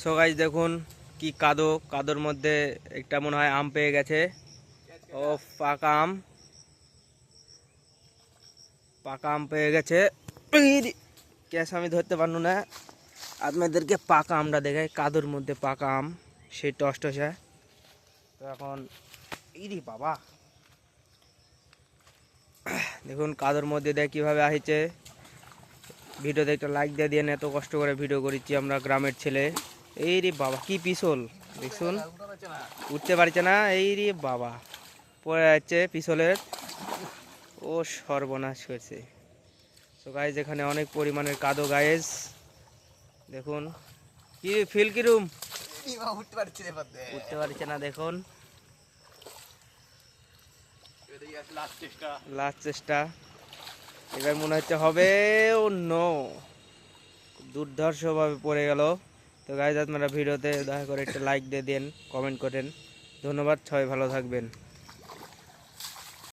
So guys দেখুন কি কাদো। কাদোর মধ্যে একটা মনে হয় আম পেয়ে গেছে। ও পাকা আম। পাকা আম পেয়ে গেছে। ক্যাশ আমি ধরতে পারল না। আপনাদেরকে পাকা আমটা দেখাই। কাদোর মধ্যে পাকা আম। সেই টস টসে তো এখন ইরি বাবা। দেখুন কাদোর মধ্যে দেখ কীভাবে আসছে ভিডিওতে একটা লাইক দিয়ে দিয়ে এত কষ্ট করে ভিডিও করেছি আমরা গ্রামের ছেলে। এই রে বাবা, কি পিছল? দেখুন, উঠতে পারছে না, এই রে বাবা। পড়ে যাচ্ছে পিছলের। ও সর্বনাশ হয়েছে তো গাইজ এখানে অনেক পরিমাণের কাদো গায়েস দেখুন, কি ফিল কিরুম উঠতে পারছি না, দেখুন। লাস্ট চেষ্টা। এবার মনে হচ্ছে হবে ও নো দুর্ধর্ষভাবে পড়ে গেল। তো গাইজ আপনারা ভিডিওতে দয়া করে একটা লাইক দিয়ে দেন কমেন্ট করেন। ধন্যবাদ, সবাই ভালো থাকবেন।